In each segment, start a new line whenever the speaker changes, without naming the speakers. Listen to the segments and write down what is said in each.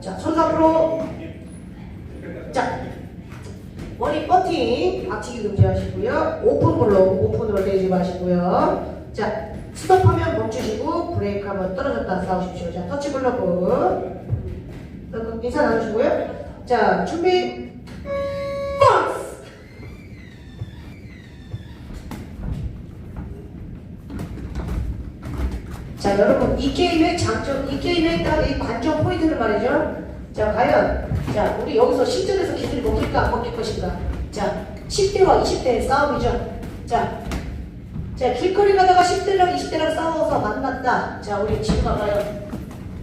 자, 손 앞으로. 자, 머리 버팅 박치기 금지하시고요. 오픈 블록, 오픈으로 내지 마시고요. 자, 스톱하면 멈추시고 브레이크 하면 떨어졌다 싸우십시오. 자, 터치. 그럼 인사 나누시고요. 자, 준비. 자 여러분 이 게임의 장점 이 게임의 딱이 관전 포인트를 말이죠. 자 과연 자 우리 여기서 실전에서 기술이 먹힐까 안 먹힐 것인가? 자 10대와 20대의 싸움이죠. 자, 자 길거리 가다가 10대랑 20대랑 싸워서 만났다. 자 우리 지우가 과연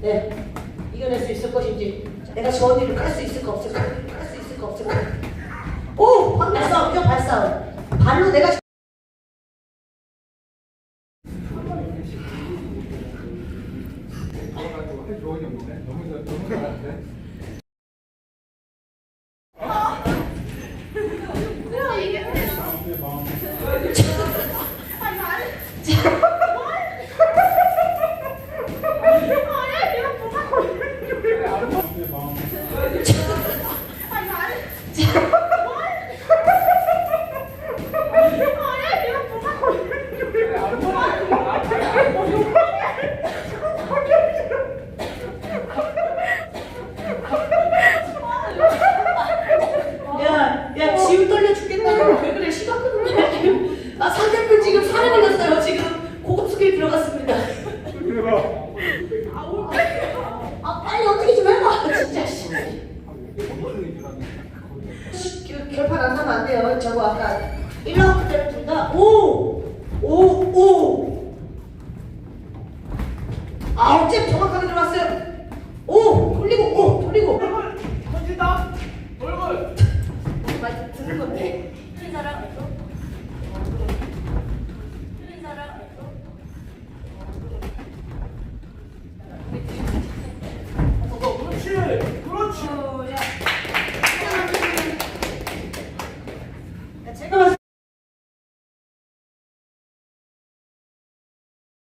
네 이겨낼 수 있을 것인지. 자, 내가 저 언니를 깔 수 있을까 없을까 깔 수 있을까 없을까 오! 발싸움이죠 발싸움. 발로 내가
들어가지고 할 조언이. 너무 잘- 너무 잘하는데.
야, 야, 지우 떨려 죽겠다. 왜 그래? 시간 끊으면 지금. 아, 상대편 지금 사람이 났어요. 지금 고급스킬 들어갔습니다. 아, 빨리 어떻게 좀 해봐. 진짜. 씨. 씨, 결- 결판 안 나면 안 돼요. 저거 아까 1라운드 때는 둘 다, 오! 오! 오! 아홉 째 정확하게 들어갔어요. 오! 돌리고, 오! 돌리고. Take a look.